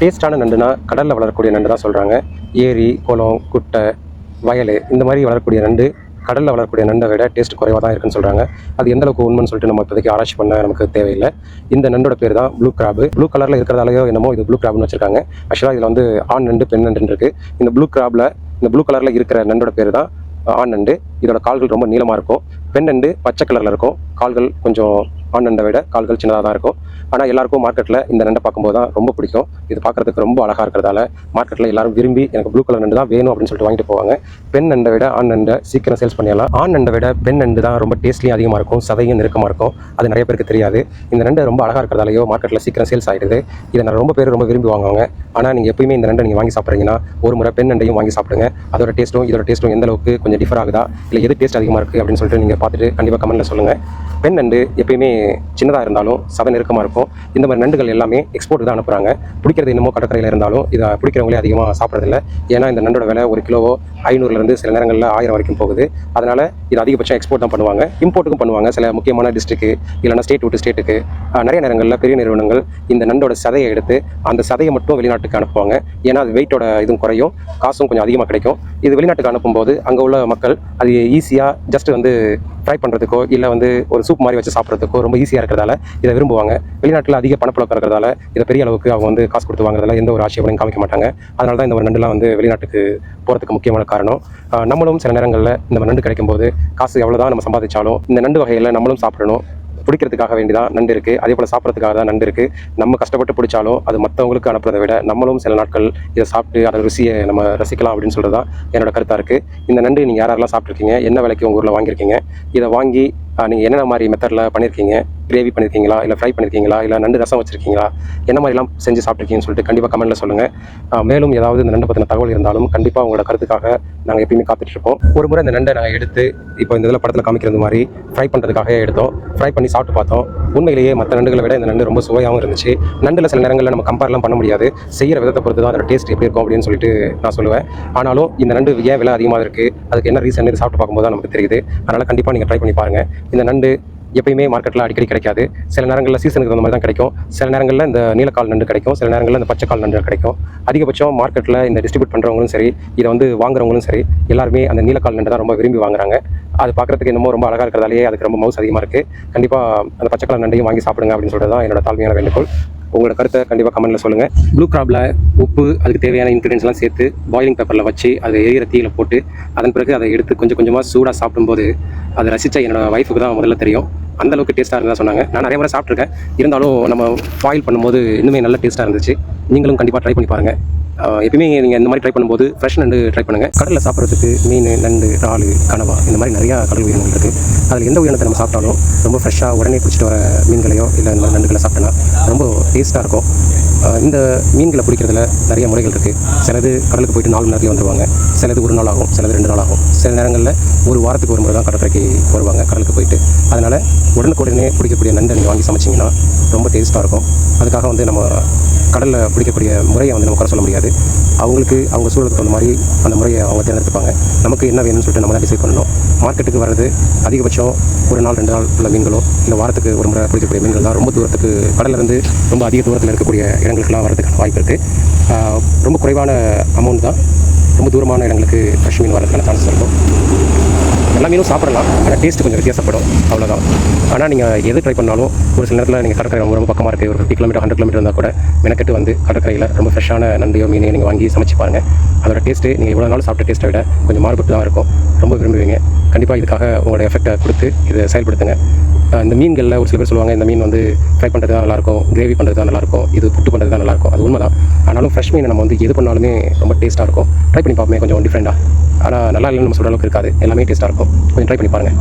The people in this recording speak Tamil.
டேஸ்ட்டான நண்டுனா கடலில் வளரக்கூடிய நண்டு தான் சொல்கிறாங்க ஏரி குளம் குட்டை வயல் இந்த மாதிரி வளரக்கூடிய நண்டு கடலில் வளரக்கூடிய நண்டை விட டேஸ்ட் குறைவாக தான் இருக்குன்னு சொல்கிறாங்க அது எந்த அளவுக்கு உண்மைன்னு சொல்லிட்டு நம்ம இப்போதைக்கு ஆராய்ச்சி பண்ண நமக்கு தேவையில்லை. இந்த நண்டோட பேர் தான் ப்ளூ கிராப் ப்ளூ கலரில் இருக்கிறதாலையோ என்னமோ இது ப்ளூ கிராப்னு வச்சிருக்காங்க. ஆக்சுவலாக இதில் வந்து ஆண் நண்டு பெண் நண்டுன்னு இருக்குது இந்த ப்ளூ கிராப்ல இந்த ப்ளூ கலரில் இருக்கிற நண்டோட பேர் தான் ஆண் நண்டு. இதோட கால்கள் ரொம்ப நீளமாக இருக்கும். பெண் நண்டு பச்சை கலரில் இருக்கும். கால்கள் கொஞ்சம் ஆண் நண்டை விட கால்கள் சின்னதாக தான் இருக்கும். ஆனால் எல்லாருக்கும் மார்க்கெட்டில் இந்த நண்டை பார்க்கும்போது தான் ரொம்ப பிடிக்கும். இது பார்க்கறதுக்கு ரொம்ப அழகாக இருக்கிறதால மார்க்கெட்டில் எல்லாரும் விரும்பி எனக்கு ப்ளூ கலர் நண்டு தான் வேணும் அப்படின்னு சொல்லிட்டு வாங்கிட்டு போவாங்க. பெண் நண்டை விட ஆண் நண்டை சீக்கிரம் சேல்ஸ் பண்ணிடலாம். ஆண் நண்டை விட பெண் நண்டு தான் ரொம்ப டேஸ்ட்லியும் அதிகமாக இருக்கும் சதையும் நெருக்கமாக இருக்கும். அது நிறைய பேருக்கு தெரியாது. இந்த நண்டு ரொம்ப அழகாக இருக்கிறதாலையோ மார்க்கெட்டில் சீக்கிரம் சேல்ஸ் ஆகிடுது இதை நான் ரொம்ப பேர் ரொம்ப விரும்பி வாங்குவாங்க. ஆனால் நீங்கள் எப்பயுமே இந்த நண்டை நீங்கள் வாங்கி சாப்பிட்றீங்கன்னா ஒரு முறை பெண் நண்டையும் வாங்கி சாப்பிடுங்க. அதோட டேஸ்ட்டும் இதோட டேஸ்ட்டும் எந்த அளவுக்கு கொஞ்சம் டிஃபர் ஆகுதா? இல்லை எது டேஸ்ட் அதிகமாக இருக்குது அப்படின்னு சொல்லிட்டு நீங்கள் பார்த்துட்டு கண்டிப்பாக கமெண்ட்டில் சொல்லுங்கள் பெண் நண்டு எப்பயுமே சின்னதாக இருந்தாலும் சதை நெருக்கமாக இருக்கும். இந்த மாதிரி நண்டுகள் எல்லாமே எக்ஸ்போர்ட் தான் அனுப்புகிறாங்க பிடிக்கிறது என்னமோ கடற்கரையில் இருந்தாலும் இதை பிடிக்கிறவங்களே அதிகமாக சாப்பிட்றதில்ல. ஏன்னா இந்த நண்டோட விலை ஒரு கிலோவோ ஐநூறுலேருந்து சில நேரங்களில் ஆயிரம் வரைக்கும் போகுது. அதனால் இது அதிகபட்சம் எக்ஸ்போர்ட் தான் பண்ணுவாங்க. இம்போர்ட்டுக்கும் பண்ணுவாங்க. சில முக்கியமான டிஸ்ட்ரிக்கு இல்லைனா ஸ்டேட் விட்டு ஸ்டேட்டுக்கு நிறைய நேரங்களில் பெரிய நிறுவனங்கள் இந்த நண்டோட சதையை எடுத்து அந்த சதையை மட்டும் வெளிநாட்டுக்கு அனுப்புவாங்க. ஏன்னா அது வெயிட்டோட இதுவும் குறையும். காசும் கொஞ்சம் அதிகமாக கிடைக்கும். இது வெளிநாட்டுக்கு அனுப்பும்போது அங்கே உள்ள மக்கள் அது ஈஸியாக ஜஸ்ட் வந்து ஃப்ரை பண்ணுறதுக்கோ இல்லை வந்து ஒரு சூப் மாதிரி வச்சு சாப்பிட்றதுக்கோ ரொம்ப ஈஸியாக இருக்கிறதால இதை விரும்புவாங்க. வெளிநாட்டில் அதிக பணப்புழக்கம் இருக்கிறதால இதை பெரிய அளவுக்கு அவங்க வந்து காசு கொடுத்து வாங்குறதால எந்த ஒரு ஆட்சேபனையும் காமிக்க மாட்டாங்க. அதனால தான் இந்த ஒரு நண்டுலாம் வந்து வெளிநாட்டுக்கு போகிறதுக்கு முக்கியமான காரணம். நம்மளும் சில நேரங்களில் இந்த நண்டு கிடைக்கும்போது காசு எவ்வளோ தான் நம்ம சம்பாதிச்சாலும் இந்த நண்டு வகையில் நம்மளும் சாப்பிடணும். பிடிக்கிறதுக்காக வேண்டி தான் நண்டு இருக்குது அதே போல் சாப்பிட்றதுக்காக தான் நண்டு இருக்குது நம்ம கஷ்டப்பட்டு பிடிச்சாலும் அது மற்றவங்களுக்கு அனுப்புறதை விட நம்மளும் சில நாட்கள் இதை சாப்பிட்டு அதோட ருசியை நம்ம ரசிக்கலாம் அப்படின்னு சொல்கிறது தான் என்னோட கருத்தாக இருக்குது இந்த நண்டு நீங்கள் யாரெல்லாம் சாப்பிட்ருக்கீங்க என்ன விலைக்கு உங்கள் ஊரில் வாங்கியிருக்கீங்க? இதை வாங்கி நீங்கள் என்னென்ன மாதிரி மெத்தடில் பண்ணியிருக்கீங்க கிரேவி பண்ணியிருக்கீங்களா இல்லை ஃப்ரை பண்ணியிருக்கீங்களா இல்லை நண்டு ரசம் வச்சுருக்கீங்களா? என்ன மாதிரிலாம் செஞ்சு சாப்பிட்ருக்கீங்கன்னு சொல்லிட்டு கண்டிப்பாக கமெண்ட்டில் சொல்லுங்கள் மேலும் ஏதாவது இந்த நண்டு பற்றின தகவல் இருந்தாலும் கண்டிப்பாக உங்களோட கருத்துக்காக நாங்கள் எப்பயுமே காத்துட்டுருப்போம் ஒரு முறை இந்த நண்டை நாங்கள் எடுத்து இப்போ இந்த இதில் படத்தில் காமிக்கிறது மாதிரி ஃப்ரை பண்ணுறதுக்காக எடுத்தோம். ஃப்ரை பண்ணி சாப்பிட்டு பார்த்தோம். உண்மையிலேயே மற்ற நண்டுகளை விட இந்த நண்டு ரொம்ப சுவையாகவும் இருந்துச்சு. நண்டில் சில நேரங்களில் நம்ம கம்பேர்லாம் பண்ண முடியாது. செய்கிற விதத்தை பொறுத்து தான் அதோட டேஸ்ட் எப்படி இருக்கும் அப்படின்னு சொல்லிட்டு நான் சொல்லுவேன். ஆனாலும் இந்த நண்டு ஏன் விலை அதிகமாக இருக்குது அதுக்கு என்ன ரீசன் சாப்பிட்டு பார்க்கும்போது தான் நமக்கு தெரியுது. அதனால் கண்டிப்பாக நீங்கள் ட்ரை பண்ணி பாருங்கள் இந்த நண்டு எப்பயுமே மார்க்கெட்டில் அடிக்கடி கிடைக்காது. சில நேரங்களில் சீசனுக்கு தகுந்த மாதிரி தான் கிடைக்கும். சில நேரங்களில் இந்த நீலக்கால் நண்டு கிடைக்கும். சில நேரங்களில் இந்த பச்சைக்கால் நண்டு கிடைக்கும். அதிகபட்சம் மார்க்கெட்டில் இந்த டிஸ்ட்ரிபியூட் பண்ணுறவங்களும் சரி இதை வந்து வாங்குறவங்களும் சரி எல்லாருமே அந்த நீலக்கால் நண்டு தான் ரொம்ப விரும்பி வாங்குறாங்க. அது பார்க்குறதுக்கு என்னமோ ரொம்ப அழகாக இருக்கிறதாலேயே அதுக்கு ரொம்ப மவுஸ் அதிகமாக இருக்குது கண்டிப்பாக அந்த பச்சைக்கால் நண்டையும் வாங்கி சாப்பிடுங்க அப்படின்னு சொல்கிறது தான் என்னோட தாழ்மையான வேண்டுகோள். உங்களோட கருத்தை கண்டிப்பாக கமெண்ட்டில் சொல்லுங்கள் ப்ளூ கிராப்பில் உப்பு அதுக்கு தேவையான இன்க்ரீடியன்ஸ்லாம் சேர்த்து பாயிலிங் பேப்பரில் வச்சு அதை எரியிற தீயில போட்டு அதன் பிறகு அதை எடுத்து கொஞ்சம் கொஞ்சமாக சூடாக சாப்பிடும்போது அதை ரசித்த என்னோட ஒய்ஃபுக்கு தான் முதல்ல தெரியும். அந்த அளவுக்கு டேஸ்ட்டாக இருந்தால் சொன்னாங்க. நான் நிறைய முறை சாப்பிட்ருக்கேன் இருந்தாலும் நம்ம பாயில் பண்ணும்போது இன்னுமே நல்ல டேஸ்ட்டாக இருந்துச்சு. நீங்களும் கண்டிப்பாக ட்ரை பண்ணி பாருங்கள் எப்பயுமே நீங்கள் இந்த மாதிரி ட்ரை பண்ணும்போது ஃப்ரெஷ் நண்டு ட்ரை பண்ணுங்கள் கடலில் சாப்பிட்றதுக்கு மீன் நண்டு இறால் கனவா இந்த மாதிரி நிறையா கடல் உயிரினங்கள் இருக்குது அதில் எந்த உயிரினத்தை நம்ம சாப்பிட்டாலும் ரொம்ப ஃப்ரெஷ்ஷாக உடனே பிடிச்சிட்டு வர மீன்களையோ இல்லை இந்த மாதிரி நண்டுகளை சாப்பிட்டோன்னா ரொம்ப டேஸ்ட்டாக இருக்கும். இந்த மீன்களை பிடிக்கிறதுல நிறைய முறைகள் இருக்குது சிலது கடலுக்கு போயிட்டு நாலு மணி நேரத்தில் வந்துடுவாங்க சிலது ஒரு நாள் ஆகும் சிலது ரெண்டு நாள் ஆகும். சில நேரங்களில் ஒரு வாரத்துக்கு ஒரு முறை தான் கடற்கரைக்கு வருவாங்க கடலுக்கு போயிட்டு. அதனால் உடனுக்குடனே பிடிக்கக்கூடிய நண்டை நீங்கள் வாங்கி சமைச்சிங்கன்னா ரொம்ப டேஸ்ட்டாக இருக்கும். அதுக்காக வந்து நம்ம கடலில் பிடிக்கக்கூடிய முறையை வந்து நம்ம குறை சொல்ல முடியாது. அவங்களுக்கு அவங்க சூழலுக்கு தகுந்த மாதிரி அந்த முறையை அவங்க தேர்ந்தெடுத்துப்பாங்க. நமக்கு என்ன வேணும்னு சொல்லிட்டு நம்ம தான் டிசைட் பண்ணணும். மார்க்கெட்டுக்கு வர்றது அதிகபட்சம் ஒரு நாள் ரெண்டு நாள் உள்ள மீன்களோ இல்லை வாரத்துக்கு ஒரு முறை பிடிக்கக்கூடிய மீன்கள் தான் ரொம்ப தூரத்துக்கு கடல்ல இருந்து ரொம்ப அதிக தூரத்தில் இருக்கக்கூடிய இடங்களுக்குலாம் வரதுக்கான வாய்ப்பு இருக்குது ரொம்ப குறைவான அமௌண்ட் தான். ரொம்ப தூரமான இடங்களுக்கு ஃப்ரெஷ் மீன் வரதுக்கான சான்சஸ் இருக்கும். எல்லா மீனும் சாப்பிடலாம். ஆனால் டேஸ்ட் கொஞ்சம் வித்தியாசப்படும். அவ்வளோதான் ஆனால் நீங்கள் எது ட்ரை பண்ணாலும் ஒரு சில நேரத்தில் நீங்கள் கடற்கரை ரொம்ப ரொம்ப பக்கமாக இருக்குது ஒரு ஃபிஃப்டி கிலோமீட்டர் ஹண்ட்ரட் கிலோமீட்டர் இருந்தால் கூட மெனக்கெட்டு வந்து கடற்கரையில் ரொம்ப ஃப்ரெஷ்ஷான நண்டையோ மீனையோ நீங்கள் வாங்கி சமைச்சு பாருங்கள் அதோட டேஸ்ட்டு நீங்கள் இவ்வளோ நாள் சாப்பிட்ட டேஸ்ட்டை விட கொஞ்சம் மாறுபட்டு தான் இருக்கும். ரொம்ப விரும்புவீங்க. கண்டிப்பாக இதுக்காக உங்களோட எஃபெக்டை கொடுத்து இதை செயல்படுத்துங்க. இந்த மீன்களில் ஒரு சில பேர் சொல்லுவாங்க இந்த மீன் வந்து ஃப்ரை பண்ணுறது தான் நல்லாயிருக்கும் கிரேவி பண்ணுறது தான் நல்லாயிருக்கும் இது புட்டு பண்ணுறது தான் நல்லாயிருக்கும் அது உண்மை தான் ஆனாலும் ஃப்ரெஷ் மீனை நம்ம வந்து எது பண்ணாலுமே ரொம்ப டேஸ்ட்டாக இருக்கும். ட்ரை பண்ணி பார்ப்போமே கொஞ்சம் டிஃப்ரெண்ட்டாக ஆனால் நல்லா இல்லைன்னு நம்ம சொல்கிற அளவுக்கு இருக்காது. எல்லாமே டேஸ்ட்டாக இருக்கும். கொஞ்சம் ட்ரை பண்ணி பாருங்கள்